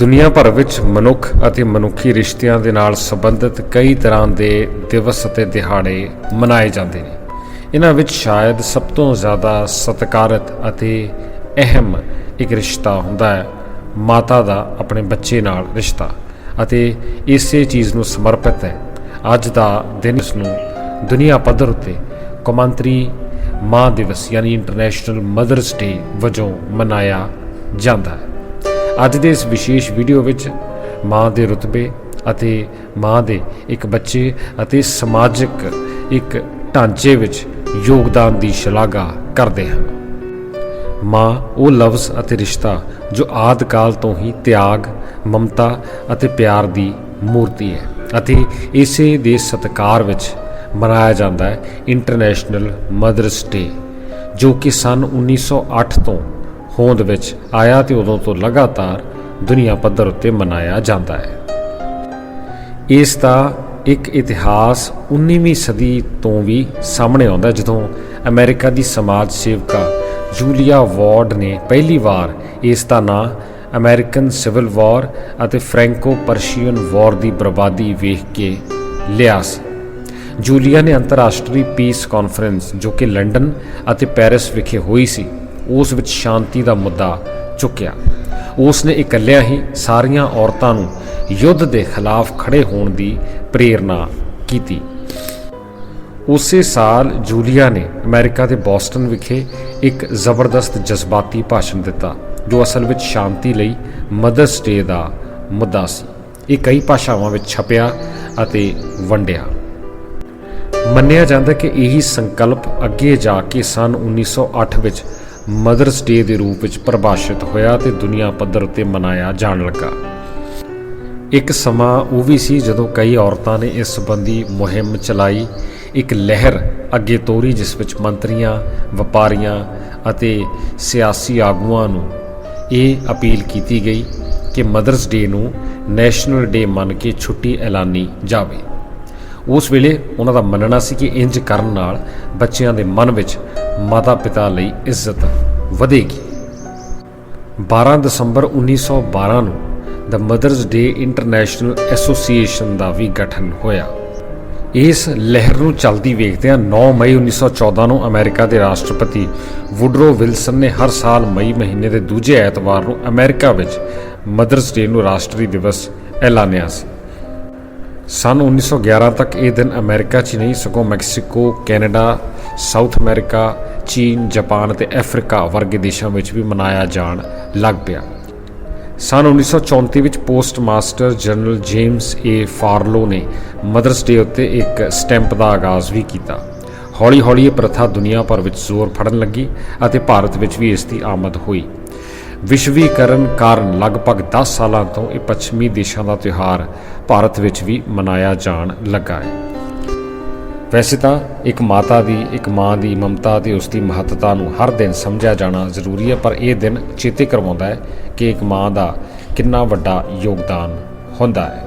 ਦੁਨੀਆ ਭਰ ਵਿੱਚ ਮਨੁੱਖ ਅਤੇ ਮਨੁੱਖੀ ਰਿਸ਼ਤਿਆਂ ਦੇ ਨਾਲ ਸੰਬੰਧਿਤ ਕਈ ਤਰ੍ਹਾਂ ਦੇ ਦਿਵਸ ਅਤੇ ਦਿਹਾੜੇ ਮਨਾਏ ਜਾਂਦੇ ਨੇ। ਇਹਨਾਂ ਵਿੱਚ ਸ਼ਾਇਦ ਸਭ ਤੋਂ ਜ਼ਿਆਦਾ ਸਤਿਕਾਰਤ ਅਤੇ ਅਹਿਮ ਇੱਕ ਰਿਸ਼ਤਾ ਹੁੰਦਾ ਹੈ, ਮਾਤਾ ਦਾ ਆਪਣੇ ਬੱਚੇ ਨਾਲ ਰਿਸ਼ਤਾ। ਅਤੇ ਇਸੇ ਚੀਜ਼ ਨੂੰ ਸਮਰਪਿਤ ਹੈ। ਅੱਜ ਦਾ ਦਿਨ ਇਸ ਨੂੰ ਦੁਨੀਆ ਪੱਧਰ ਉੱਤੇ ਕੌਮਾਂਤਰੀ ਮਾਂ ਦਿਵਸ ਯਾਨੀ ਇੰਟਰਨੈਸ਼ਨਲ ਮਦਰਸ ਡੇ ਵਜੋਂ ਮਨਾਇਆ ਜਾਂਦਾ ਹੈ। ਅੱਜ ਦੇ ਇਸ ਵਿਸ਼ੇਸ਼ ਵੀਡੀਓ ਵਿੱਚ ਮਾਂ ਦੇ ਰੁਤਬੇ ਅਤੇ ਮਾਂ ਦੇ ਇੱਕ ਬੱਚੇ ਅਤੇ ਸਮਾਜਿਕ ਇੱਕ ਢਾਂਚੇ ਵਿੱਚ ਯੋਗਦਾਨ ਦੀ ਸ਼ਲਾਘਾ ਕਰਦੇ ਹਾਂ ਮਾਂ ਉਹ ਲਫ਼ਜ਼ ਅਤੇ ਰਿਸ਼ਤਾ ਜੋ ਆਦਿ ਕਾਲ ਤੋਂ ਹੀ ਤਿਆਗ, ਮਮਤਾ ਅਤੇ ਪਿਆਰ ਦੀ ਮੂਰਤੀ ਹੈ ਅਤੇ ਇਸੇ ਦੇ ਸਤਕਾਰ ਵਿੱਚ ਮਨਾਇਆ ਜਾਂਦਾ ਹੈ ਇੰਟਰਨੈਸ਼ਨਲ ਮਦਰਸ ਡੇ ਜੋ ਕਿ ਸਨ 1908 ਤੋਂ ਹੋਂਦ ਵਿੱਚ ਆਇਆ ਤੇ ਉਦੋਂ ਤੋਂ ਲਗਾਤਾਰ ਦੁਨੀਆ ਪੱਧਰ ਉੱਤੇ ਮਨਾਇਆ ਜਾਂਦਾ ਹੈ। ਇਸ ਦਾ ਇੱਕ ਇਤਿਹਾਸ 19ਵੀਂ ਸਦੀ ਤੋਂ ਵੀ ਸਾਹਮਣੇ ਆਉਂਦਾ ਜਦੋਂ ਅਮਰੀਕਾ ਦੀ ਸਮਾਜ ਸੇਵਕਾ ਜੂਲੀਆ ਵਾਰਡ ਨੇ ਪਹਿਲੀ ਵਾਰ ਇਸ ਦਾ ਨਾਂ ਅਮਰੀਕਨ ਸਿਵਲ ਵਾਰ ਅਤੇ ਫ੍ਰੈਂਕੋ ਪਰਸ਼ੀਅਨ ਵਾਰ ਦੀ ਬਰਬਾਦੀ ਵੇਖ ਕੇ ਲਿਆ ਸੀ। ਜੂਲੀਆ ਨੇ ਅੰਤਰਰਾਸ਼ਟਰੀ ਪੀਸ ਕਾਨਫਰੰਸ ਜੋ ਕਿ ਲੰਡਨ ਅਤੇ ਪੈਰਿਸ ਵਿਖੇ ਹੋਈ ਸੀ ਉਸ ਵਿੱਚ ਸ਼ਾਂਤੀ ਦਾ ਮੁੱਦਾ ਚੁੱਕਿਆ। ਉਸ ਨੇ ਇਕੱਲਿਆਂ ਹੀ ਸਾਰੀਆਂ ਔਰਤਾਂ ਨੂੰ ਯੁੱਧ ਦੇ ਖਿਲਾਫ ਖੜੇ ਹੋਣ ਦੀ ਪ੍ਰੇਰਣਾ ਕੀਤੀ। ਉਸੇ ਸਾਲ ਜੂਲੀਆ ਨੇ ਅਮਰੀਕਾ ਦੇ ਬੋਸਟਨ ਵਿਖੇ ਇੱਕ ਜ਼ਬਰਦਸਤ ਜਜ਼ਬਾਤੀ ਭਾਸ਼ਣ ਦਿੱਤਾ, ਜੋ ਅਸਲ ਵਿੱਚ ਸ਼ਾਂਤੀ ਲਈ ਮਦਰਸ ਡੇ ਦਾ ਮੁੱਦਾ ਸੀ। ਇਹ ਕਈ ਭਾਸ਼ਾਵਾਂ ਵਿੱਚ ਛਪਿਆ ਅਤੇ ਵੰਡਿਆ। ਮੰਨਿਆ ਜਾਂਦਾ ਕਿ ਇਹੀ ਸੰਕਲਪ ਅੱਗੇ ਜਾ ਕੇ ਸਨ 1908 ਵਿੱਚ ਮਦਰਸ ਡੇ ਦੇ ਰੂਪ ਵਿੱਚ ਪਰਿਭਾਸ਼ਿਤ ਹੋਇਆ ਤੇ ਦੁਨੀਆ ਪੱਧਰ 'ਤੇ ਮਨਾਇਆ ਜਾਣ ਲੱਗਾ। ਇੱਕ ਸਮਾਂ ਉਹ ਵੀ ਸੀ ਜਦੋਂ ਕਈ ਔਰਤਾਂ ਨੇ ਇਸ ਸੰਬੰਧੀ ਮੁਹਿੰਮ ਚਲਾਈ। ਇੱਕ ਲਹਿਰ ਅੱਗੇ ਤੋਰੀ ਜਿਸ ਵਿੱਚ ਮੰਤਰੀਆਂ, ਵਪਾਰੀਆਂ ਅਤੇ ਸਿਆਸੀ ਆਗੂਆਂ ਨੂੰ ਇਹ ਅਪੀਲ ਕੀਤੀ ਗਈ ਕਿ ਮਦਰਸ ਡੇ ਨੂੰ ਨੈਸ਼ਨਲ ਡੇ ਮੰਨ ਕੇ ਛੁੱਟੀ ਐਲਾਨੀ ਜਾਵੇ। ਉਸ ਵੇਲੇ ਉਹਨਾਂ ਦਾ ਮੰਨਣਾ ਸੀ ਕਿ ਇੰਜ ਕਰਨ ਨਾਲ ਬੱਚਿਆਂ ਦੇ ਮਨ ਵਿੱਚ ਮਾਤਾ ਪਿਤਾ ਲਈ ਇੱਜ਼ਤ ਵਧੇਗੀ। 12 ਦਸੰਬਰ 1912 ਨੂੰ the Mother's day international association ਦਾ ਵੀ ਗਠਨ ਹੋਇਆ। ਇਸ ਲਹਿਰ ਨੂੰ ਚਲਦੀ ਵੇਖਦਿਆਂ 9 ਮਈ 1914 ਨੂੰ ਅਮਰੀਕਾ ਦੇ ਰਾਸ਼ਟਰਪਤੀ ਵੁਡਰੋ ਵਿਲਸਨ ਨੇ ਹਰ ਸਾਲ ਮਈ ਮਹੀਨੇ ਦੇ ਦੂਜੇ ਐਤਵਾਰ ਨੂੰ ਅਮਰੀਕਾ ਵਿੱਚ ਮਦਰਸ ਡੇ ਨੂੰ ਰਾਸ਼ਟਰੀ ਦਿਵਸ ਐਲਾਨਿਆ ਸੀ। ਸਨ 1911 ਤੱਕ ਇਹ ਦਿਨ ਅਮਰੀਕਾ 'ਚ ਨਹੀਂ, ਸਗੋਂ ਮੈਕਸੀਕੋ, ਕੈਨੇਡਾ, ਸਾਊਥ ਅਮਰੀਕਾ, ਚੀਨ, ਜਾਪਾਨ ਅਤੇ ਅਫਰੀਕਾ ਵਰਗੇ ਦੇਸ਼ਾਂ ਵਿੱਚ ਵੀ ਮਨਾਇਆ ਜਾਣ ਲੱਗ ਪਿਆ। ਸਨ 1934 ਵਿੱਚ post master general James A Farley ਨੇ ਮਦਰਸ ਡੇ ਉੱਤੇ ਇੱਕ ਸਟੈਂਪ ਦਾ ਆਗਾਜ਼ ਵੀ ਕੀਤਾ। ਹੌਲੀ-ਹੌਲੀ ਇਹ ਪ੍ਰਥਾ ਦੁਨੀਆ ਭਰ ਵਿੱਚ ਜ਼ੋਰ ਫੜਨ ਲੱਗੀ ਅਤੇ ਭਾਰਤ ਵਿੱਚ ਵੀ ਇਸ ਦੀ ਆਮਦ ਹੋਈ। ਵਿਸ਼ਵੀਕਰਨ ਕਾਰਨ ਲਗਭਗ 10 ਸਾਲਾਂ ਤੋਂ ਇਹ ਪੱਛਮੀ ਦੇਸ਼ਾਂ ਦਾ ਤਿਉਹਾਰ ਭਾਰਤ ਵਿੱਚ ਵੀ ਮਨਾਇਆ ਜਾਣ ਲੱਗਾ ਹੈ। ਵੈਸੇ ਤਾਂ ਇੱਕ ਮਾਤਾ ਦੀ, ਇੱਕ ਮਾਂ ਦੀ ਮਮਤਾ ਤੇ ਉਸ ਦੀ ਮਹੱਤਤਾ ਨੂੰ ਹਰ ਦਿਨ ਸਮਝਿਆ ਜਾਣਾ ਜ਼ਰੂਰੀ ਹੈ, ਪਰ ਇਹ ਦਿਨ ਚੇਤੇ ਕਰਵਾਉਂਦਾ ਹੈ ਕਿ ਇੱਕ ਮਾਂ ਦਾ ਕਿੰਨਾ ਵੱਡਾ ਯੋਗਦਾਨ ਹੁੰਦਾ ਹੈ।